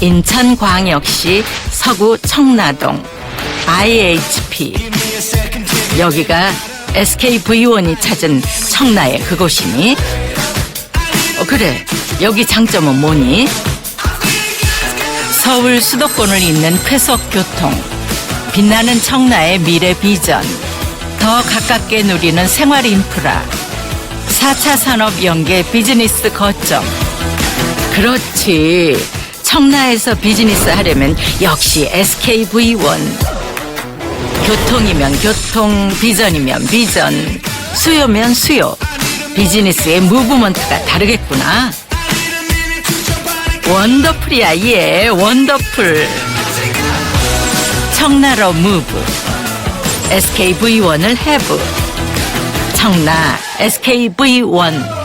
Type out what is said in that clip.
인천광역시 서구 청라동 IHP 여기가 SKV1이 찾은 청라의 그곳이니? 어, 그래 여기 장점은 뭐니? 서울 수도권을 잇는 쾌속교통 빛나는 청라의 미래 비전 더 가깝게 누리는 생활 인프라 4차 산업 연계 비즈니스 거점 그렇지 청라에서 비즈니스 하려면 역시 SKV1 교통이면 교통 비전이면 비전 수요면 수요. 비즈니스의 무브먼트가 다르겠구나. 원더풀이야 예 원더풀. 청라로 무브. SKV1을 해브 청라 SKV1